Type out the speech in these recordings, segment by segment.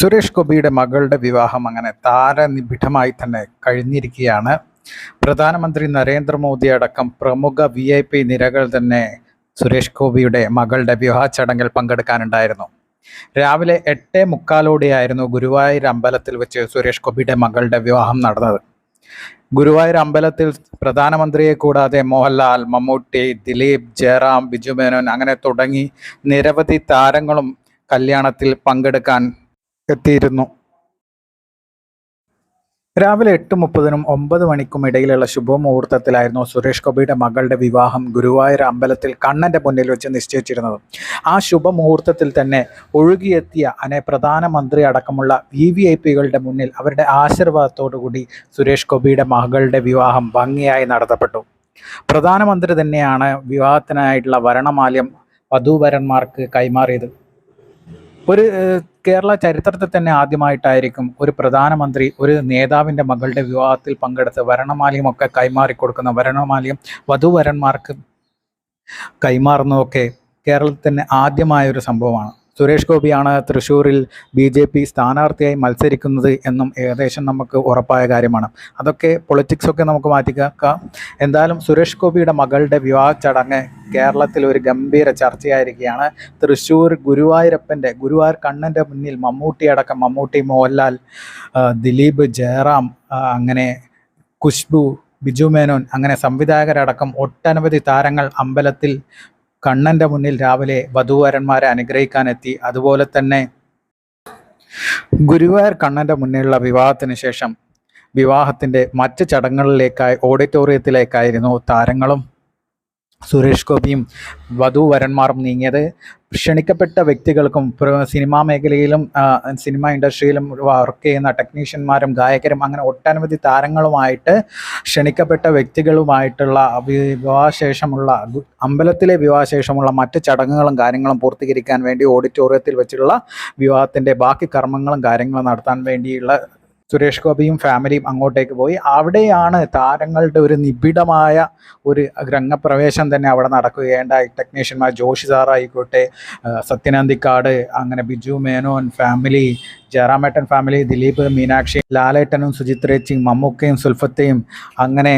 സുരേഷ് ഗോപിയുടെ മകളുടെ വിവാഹം അങ്ങനെ താരനിബിഡമായി തന്നെ കഴിഞ്ഞിരിക്കുകയാണ്. പ്രധാനമന്ത്രി നരേന്ദ്രമോദി അടക്കം പ്രമുഖ വി ഐ പി നിരകൾ തന്നെ സുരേഷ് ഗോപിയുടെ മകളുടെ വിവാഹ ചടങ്ങിൽ പങ്കെടുക്കാനുണ്ടായിരുന്നു. രാവിലെ എട്ടേ മുക്കാലോടെയായിരുന്നു ഗുരുവായൂർ അമ്പലത്തിൽ വെച്ച് സുരേഷ് ഗോപിയുടെ മകളുടെ വിവാഹം നടന്നത്. ഗുരുവായൂർ അമ്പലത്തിൽ പ്രധാനമന്ത്രിയെ കൂടാതെ മോഹൻലാൽ മമ്മൂട്ടി ദിലീപ് ജയറാം ബിജു മേനോൻ അങ്ങനെ തുടങ്ങി നിരവധി താരങ്ങളും കല്യാണത്തിൽ പങ്കെടുക്കാൻ എത്തിയിരുന്നു. രാവിലെ എട്ട് മുപ്പതിനും ഒമ്പത് മണിക്കും ഇടയിലുള്ള ശുഭമുഹൂർത്തത്തിലായിരുന്നു സുരേഷ് ഗോപിയുടെ മകളുടെ വിവാഹം ഗുരുവായൂർ അമ്പലത്തിൽ കണ്ണന്റെ മുന്നിൽ വെച്ച് നിശ്ചയിച്ചിരുന്നത്. ആ ശുഭമുഹൂർത്തത്തിൽ തന്നെ ഒഴുകിയെത്തിയ അനെ പ്രധാനമന്ത്രി അടക്കമുള്ള വി വി ഐ പികളുടെ മുന്നിൽ അവരുടെ ആശീർവാദത്തോടുകൂടി സുരേഷ് ഗോപിയുടെ മകളുടെ വിവാഹം ഭംഗിയായി നടത്തപ്പെട്ടു. പ്രധാനമന്ത്രി തന്നെയാണ് വിവാഹത്തിനായിട്ടുള്ള വരണമാല്യം വധൂവരന്മാർക്ക് കൈമാറിയത്. ഒരു കേരള ചരിത്രത്തിൽ തന്നെ ആദ്യമായിട്ടായിരിക്കും ഒരു പ്രധാനമന്ത്രി ഒരു നേതാവിന്റെ മകളുടെ വിവാഹത്തിൽ പങ്കെടുത്ത് വരണമാലയുമൊക്കെ കൈമാറി കൊടുക്കുന്ന വരണമാല്യം വധുവരന്മാർക്ക് കൈമാറുന്നതൊക്കെ കേരളത്തിൽ തന്നെ ആദ്യമായ ഒരു സംഭവമാണ്. സുരേഷ് ഗോപിയാണ് തൃശ്ശൂരിൽ ബി ജെ പി സ്ഥാനാർത്ഥിയായി മത്സരിക്കുന്നത് എന്നും ഏകദേശം നമുക്ക് ഉറപ്പായ കാര്യമാണ്. അതൊക്കെ പൊളിറ്റിക്സൊക്കെ നമുക്ക് മാറ്റിക്കാം എന്തായാലും സുരേഷ് ഗോപിയുടെ മകളുടെ വിവാഹ ചടങ്ങ് കേരളത്തിൽ ഒരു ഗംഭീര ചർച്ചയായിരിക്കുകയാണ്. തൃശ്ശൂർ ഗുരുവായൂരപ്പന്റെ ഗുരുവായൂർ കണ്ണന്റെ മുന്നിൽ മമ്മൂട്ടി അടക്കം മമ്മൂട്ടി മോഹൻലാൽ ദിലീപ് ജയറാം അങ്ങനെ കുഷ്ബു ബിജു മേനോൻ അങ്ങനെ സംവിധായകരടക്കം ഒട്ടനവധി താരങ്ങൾ അമ്പലത്തിൽ കണ്ണന്റെ മുന്നിൽ രാവിലെ വധുവരന്മാരെ അനുഗ്രഹിക്കാനെത്തി. അതുപോലെ തന്നെ ഗുരുവായൂർ കണ്ണന്റെ മുന്നിലുള്ള വിവാഹത്തിന് ശേഷം വിവാഹത്തിന്റെ മറ്റ് ചടങ്ങുകളിലേക്കായി ഓഡിറ്റോറിയത്തിലേക്കായിരുന്നു താരങ്ങളും സുരേഷ് ഗോപിയും വധുവരന്മാരും നീങ്ങിയത്. ക്ഷണിക്കപ്പെട്ട വ്യക്തികൾക്കും സിനിമാ മേഖലയിലും സിനിമ ഇൻഡസ്ട്രിയിലും വർക്ക് ചെയ്യുന്ന ടെക്നീഷ്യന്മാരും ഗായകരും അങ്ങനെ ഒട്ടനവധി താരങ്ങളുമായിട്ട് ക്ഷണിക്കപ്പെട്ട വ്യക്തികളുമായിട്ടുള്ള വിവാഹശേഷമുള്ള അമ്പലത്തിലെ വിവാഹശേഷമുള്ള മറ്റ് ചടങ്ങുകളും കാര്യങ്ങളും പൂർത്തീകരിക്കാൻ വേണ്ടി ഓഡിറ്റോറിയത്തിൽ വെച്ചിട്ടുള്ള വിവാഹത്തിന്റെ ബാക്കി കർമ്മങ്ങളും കാര്യങ്ങളും നടത്താൻ വേണ്ടിയുള്ള സുരേഷ് ഗോപിയും ഫാമിലിയും അങ്ങോട്ടേക്ക് പോയി. അവിടെയാണ് താരങ്ങളുടെ ഒരു നിബിഡമായ ഒരു രംഗപ്രവേശം തന്നെ അവിടെ നടക്കുകയുണ്ടായി. ടെക്നീഷ്യന്മാർ ജോഷി സാറായിക്കോട്ടെ സത്യനാന്തിക്കാട് അങ്ങനെ ബിജു മേനോൻ ഫാമിലി ജയറാമേട്ടൻ ഫാമിലി ദിലീപ് മീനാക്ഷി ലാലേട്ടനും സുചിത്രേച്ചിയും മമ്മൂക്കയും സുൽഫത്തയും അങ്ങനെ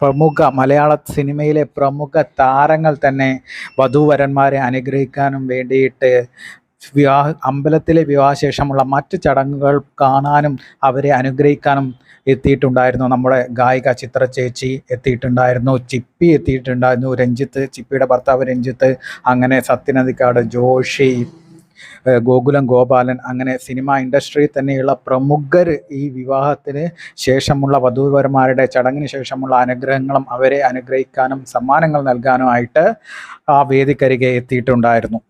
പ്രമുഖ മലയാള സിനിമയിലെ പ്രമുഖ താരങ്ങൾ തന്നെ വധുവരന്മാരെ അനുഗ്രഹിക്കാനും വേണ്ടിയിട്ട് വിവാഹ അമ്പലത്തിലെ വിവാഹശേഷമുള്ള മറ്റ് ചടങ്ങുകൾ കാണാനും അവരെ അനുഗ്രഹിക്കാനും എത്തിയിട്ടുണ്ടായിരുന്നു. നമ്മുടെ ഗായിക ചിത്ര ചേച്ചി എത്തിയിട്ടുണ്ടായിരുന്നു ചിപ്പി എത്തിയിട്ടുണ്ടായിരുന്നു രഞ്ജിത്ത് ചിപ്പിയുടെ ഭർത്താവ് രഞ്ജിത്ത് അങ്ങനെ സത്യനന്ദിക്കാട് ജോഷി ഗോകുലം ഗോപാലൻ അങ്ങനെ സിനിമ ഇൻഡസ്ട്രിയിൽ തന്നെയുള്ള പ്രമുഖർ ഈ വിവാഹത്തിന് ശേഷമുള്ള വധൂവരന്മാരുടെ ചടങ്ങിന് ശേഷമുള്ള അനുഗ്രഹങ്ങളും അവരെ അനുഗ്രഹിക്കാനും സമ്മാനങ്ങൾ നൽകാനുമായിട്ട് ആ വേദിക്കരികെ എത്തിയിട്ടുണ്ടായിരുന്നു.